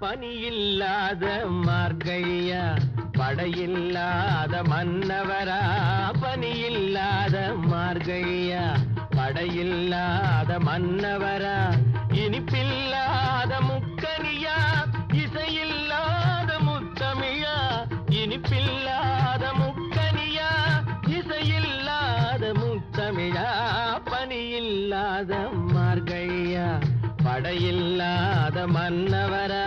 பனியில்லாத மார்கையா படையில்லாத மன்னவரா பனியில்லாத மார்கையா படையில்லாத மன்னவரா இனிப்பில்லாத முக்கனியா இசையில்லாத முத்தமிழா இனிப்பில்லாத முக்கனியா இசையில்லாத முத்தமிழா பனியில்லாத படையில்லாத மன்னவரா?